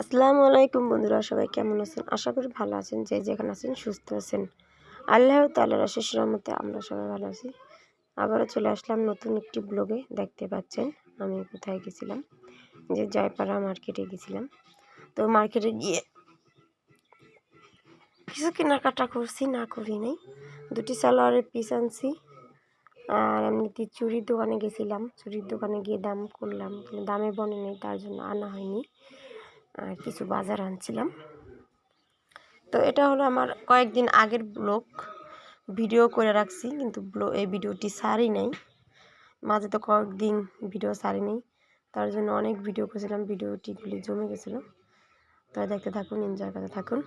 আসসালামু আলাইকুম বন্ধুরা, সবাই কেমন আছেন? আশা করি ভালো আছেন, যে যেখানে আছেন সুস্থ আছেন। আল্লাহ তাল্লাহ শেষ রহমতে আমরা সবাই ভালো আছি। আবারও চলে আসলাম নতুন একটি ব্লগে, দেখতে পাচ্ছেন আমি কোথায় গেছিলাম? যে জয়পাড়া মার্কেটে গেছিলাম। তো মার্কেটে গিয়ে কিছু কেনাকাটা করছি, না করি নাই। দুটি সালোয়ারের পিস আনছি, আর এমনিতে চুরির দোকানে গেছিলাম। চুরির দোকানে গিয়ে দাম করলাম, কিন্তু দামে বনে নেই, তার জন্য আনা হয়নি। আর কিছু বাজার আনছিলাম। তো এটা হলো আমার কয়েকদিন আগের ব্লগ। ভিডিও করে রাখছি, কিন্তু এই ভিডিওটি সারি নাই। মাঝে তো কয়েকদিন ভিডিও সারি নেই। তার জন্য অনেক ভিডিও করেছিলাম, ভিডিওটিগুলি জমে গেছিল। তো দেখতে থাকুন, এনজয় করতে থাকুন।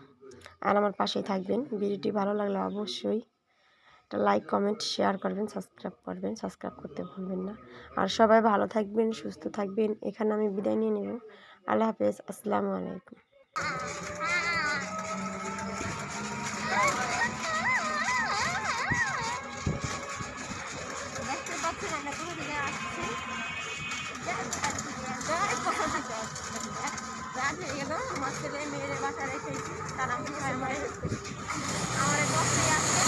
আর আমার পাশেই থাকবেন। ভিডিওটি ভালো লাগলে অবশ্যই একটা লাইক, কমেন্ট, শেয়ার করবেন, সাবস্ক্রাইব করবেন। সাবস্ক্রাইব করতে ভুলবেন না। আর সবাই ভালো থাকবেন, সুস্থ থাকবেন। এখানে আমি বিদায় নিয়ে নেব। আল্লাহ হাফেজ আসসালামু আলাইকুম। আমরা আমার ছেলে মেয়ের বাসা রেখেছি তারা মনে হয় আমার আমার বসে আছে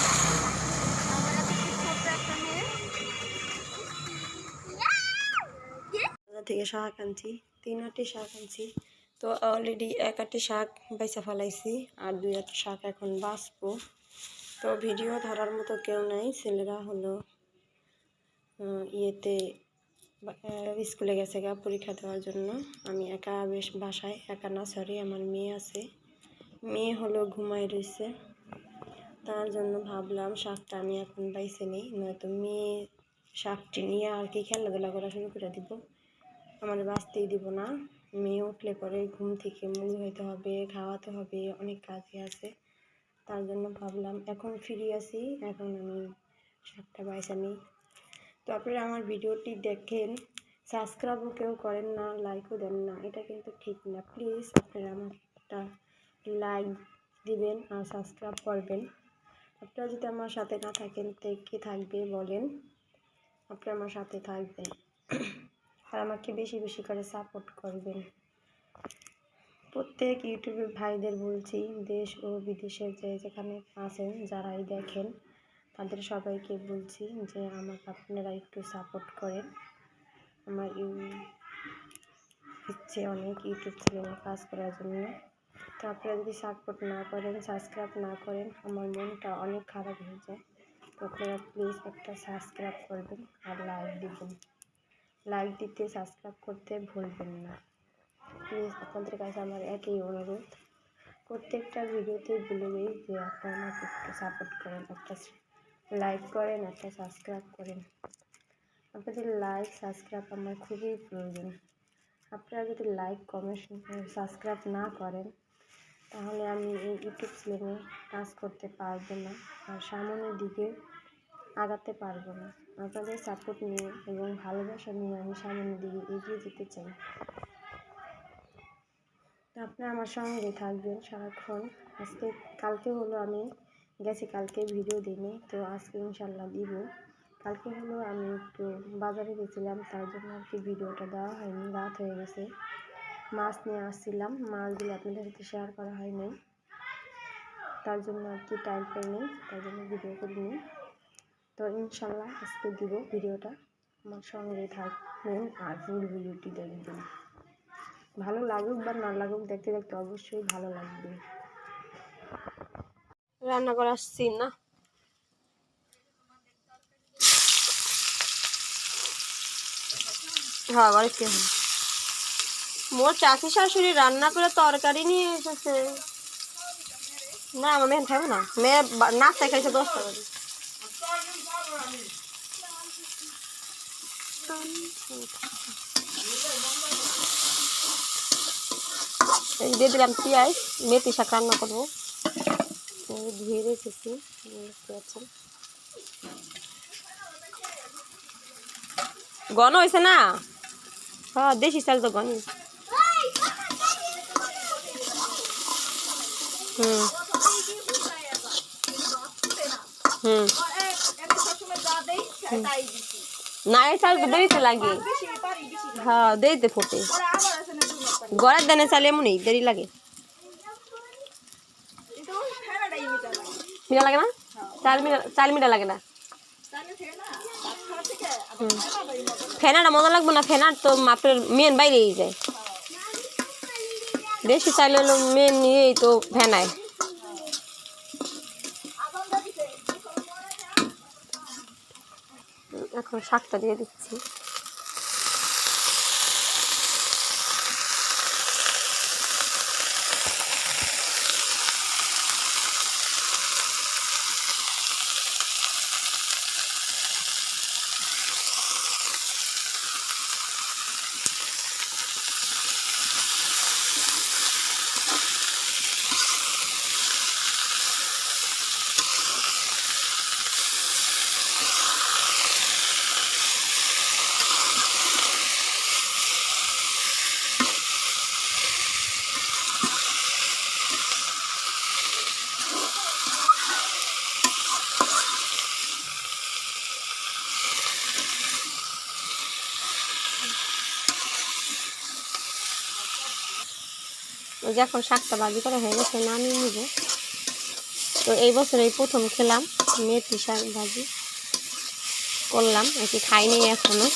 আমার এত ছোট্ট একটা মেয়ে থেকে আনছি তিন আটি শাক আনছি। তো অলরেডি এক আটি শাক বেচা ফেলাইছি আর দুই আটি শাক এখন বাঁচবো। তো ভিডিও ধরার মতো কেউ নাই, ছেলেরা হলো ইয়েতে স্কুলে গেছে গা পরীক্ষা দেওয়ার জন্য। আমি একা বেশ বাসায়, একা না সরি আমার মেয়ে আছে। মেয়ে হলো ঘুমাই রয়েছে তার জন্য ভাবলাম শাকটা আমি এখন বাইছে নিই, নয়তো মেয়ে শাকটি নিয়ে আর কি খেলাধুলা করা শুরু করে দিব। আমার বাঁচতেই দিব না। মেয়ে উঠলে পরে ঘুম থেকে মুড়ি হইতে হবে, খাওয়াতে হবে, অনেক কাজই আছে। তার জন্য ভাবলাম এখন ফ্রি আছি, এখন আমি শাকটা বাইসা নিই। তো আপনারা আমার ভিডিওটি দেখেন সাবস্ক্রাইবও কেউ করেন না লাইকও দেন না, এটা কিন্তু ঠিক না। প্লিজ আপনারা আমার একটা লাইক দিবেন আর সাবস্ক্রাইব করবেন। আপনারা যদি আমার সাথে না থাকেন, তো কে থাকবে বলেন? আপনারা আমার সাথে থাকবেন। আর আমাকে বেশি বেশি করে সাপোর্ট করবেন। প্রত্যেক ইউটিউবের ভাইদের বলছি, দেশ ও বিদেশের যে যেখানে আছেন, যারাই দেখেন, তাদের সবাইকে বলছি যে আমাকে আপনারা একটু সাপোর্ট করেন। আমার ইচ্ছে অনেক ইউটিউব চ্যানেলে কাজ করার জন্য। তো আপনারা যদি সাপোর্ট না করেন সাবস্ক্রাইব না করেন, আমার মনটা অনেক খারাপ হয়ে যায়। তো আপনারা প্লিজ একটা সাবস্ক্রাইব করবেন আর লাইক দিবেন। লাইক দিতে সাবস্ক্রাইব করতে ভুলবেন না। প্লিজ আপনাদের কাছে আমার একই অনুরোধ। প্রত্যেকটা ভিডিওতে বলে দিই যে আপনারা একটু সাপোর্ট করেন, একটা লাইক করেন, একটা সাবস্ক্রাইব করেন। আপনাদের লাইক সাবস্ক্রাইব আমার খুবই প্রয়োজন। আপনারা যদি লাইক কমেন্ট সাবস্ক্রাইব না করেন, তাহলে আমি এই ইউটিউব চ্যানেলে কাজ করতে পারব না। আর সামনের দিকে আগাতে পারব না। আপনাদের সাপোর্ট নিয়ে এবং ভালোবাসা নিয়ে আমি সামনের দিকে এগিয়ে যেতে চাই। তো আপনারা আমার সঙ্গে থাকবেন সারাক্ষণ। আজকে, কালকে হলো আমি গেছি, কালকে ভিডিও দিইনি, তো আজকে ইনশাল্লাহ দিব। কালকে হলো আমি একটু বাজারে গেছিলাম, তার জন্য আর কি ভিডিওটা দেওয়া হয়নি, রাত হয়ে গেছে। মাছ নিয়ে আসছিলাম, মাছগুলো আপনাদের সাথে শেয়ার করা হয়নি। তার জন্য আর কি টাইম পাইনি, তার জন্য ভিডিও করিনি। তো ইনশাল্লাহ আজকে দিব ভিডিওটা। আমার সঙ্গে থাকবেন আর ফুল ভিডিওটি দেখবেন। ভালো লাগুক বা না লাগুক, দেখতে দেখতে অবশ্যই ভালো লাগবে। রান্না করে আসছি না? হ্যাঁ বাড়ি কে মোর চাষি শাশুড়ি রান্না করে তরকারি নিয়ে এসেছে। না, আমার মেয়ে খাব না। মেয়ে নাস্তা খাইছে দশটা বাজে। এই দিয়ে দিলাম পেঁয়াজ, মেথি শাক রান্না করব। ধুয়ে রেখেছি পাচ্ছেন। গন হয়েছে না? হ্যাঁ দেশি চাল তো গন হুম। হুম। না এই চাল দেরিতে লাগে। হ্যাঁ দেরিতে ফোটে। গড়ের দানে চালে এমনই, দেরি লাগে। মিঠা লাগে না? চাল মিঠা চাল মিঠা লাগে না। ফেনাটা মজা লাগবে না, ফেনার তো আপনার মেন বাইরেই যায়। বেশি চাইলে মেন ইয়েই তো ফেনায়। এখন শাকটা দিয়ে দিচ্ছি। ওই যে এখন শাকটা বাজি করা হয়ে গেছে, নামিয়ে নিব। তো এই বছর এই প্রথম খেলাম, মেথি শাক ভাজি করলাম, আর কি খাইনি এখনও।